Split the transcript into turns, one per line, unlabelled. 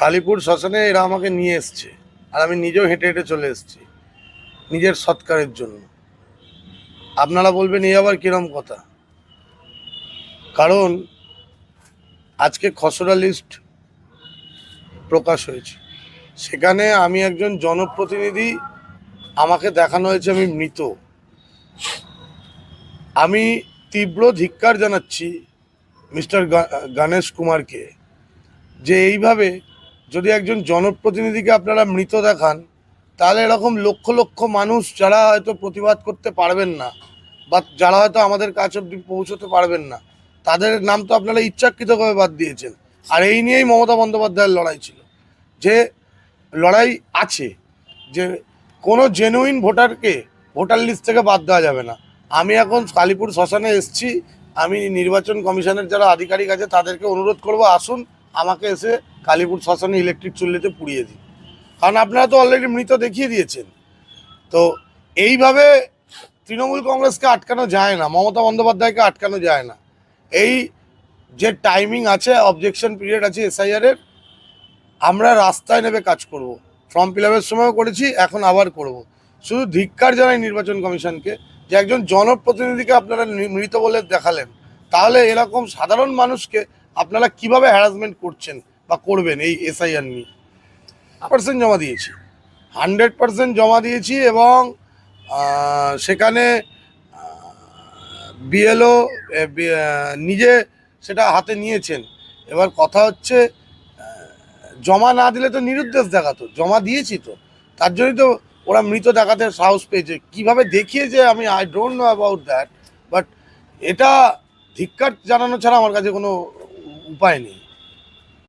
কালীপুর শ্মশানে এরা আমাকে নিয়ে এসছে। আর আমি নিজেও হেঁটে হেঁটে চলে এসেছি, নিজের সৎকারের জন্য। আপনারা বলবেন এই আবার কিরম কথা? কারণ, আজকে খসড়া লিস্ট প্রকাশ হয়েছে। সেখানে আমি একজন জনপ্রতিনিধি, আমাকে দেখানো হয়েছে আমি মৃত। আমি তীব্র ধিক্কার জানাচ্ছি মিস্টার গণেশ কুমারকে যে এইভাবে যদি একজন জনপ্রতিনিধিকে আপনারা মৃত দেখান, তাহলে এরকম লক্ষ লক্ষ মানুষ যারা হয়তো প্রতিবাদ করতে পারবেন না, বা যারা হয়তো আমাদের কাছ অব্দি পৌঁছতে পারবেন না, তাদের নাম তো আপনারা ইচ্ছাকৃতভাবে বাদ দিয়েছেন। আর এই নিয়েই মমতা বন্দ্যোপাধ্যায়ের লড়াই ছিল। যে লড়াই আছে, যে কোনো জেনুইন ভোটারকে ভোটার লিস্ট থেকে বাদ দেওয়া যাবে না। আমি এখন কালীপুর শ্মশানে এসেছি, আমি নির্বাচন কমিশনের যারা আধিকারিক আছে, তাদেরকে অনুরোধ করব, আসুন আমাকে এসে কালীপুর শ্মশানে ইলেকট্রিক চুল্লিতে পুড়িয়ে দিন কারণ আপনারা তো অলরেডি মৃত দেখিয়ে দিয়েছেন। তো এইভাবে তৃণমূল কংগ্রেসকে আটকানো যায় না, মমতা বন্দ্যোপাধ্যায়কে আটকানো যায় না। এই যে টাইমিং আছে অবজেকশন পিরিয়ড আছে এসআইআরের আমরা রাস্তায় নেবে কাজ করব। ফর্ম ফিল আপের সময়ও করেছি, এখন আবার করব। শুধু ধিক্কার জানাই নির্বাচন কমিশনকে যে একজন জনপ্রতিনিধিকে আপনারা মৃত বলে দেখালেন। তাহলে এরকম সাধারণ মানুষকে আপনারা কীভাবে হ্যারাসমেন্ট করছেন বা করবেন এই এসআইআর নিয়ে? পার্সেন্ট জমা দিয়েছি। হান্ড্রেড পার্সেন্ট জমা দিয়েছি এবং সেখানে বিএলও নিজে সেটা হাতে নিয়েছেন। এবার কথা হচ্ছে জমা না দিলে তো নিরুদ্দেশ দেখাতো। জমা দিয়েছি তো। তার জন্যই তো ওরা মৃত দেখাতে সাহস পেয়েছে। কীভাবে দেখিয়েছে আমি I don't know about that but এটা ধিক্কার জানানো ছাড়া আমার কাছে কোনো 五百米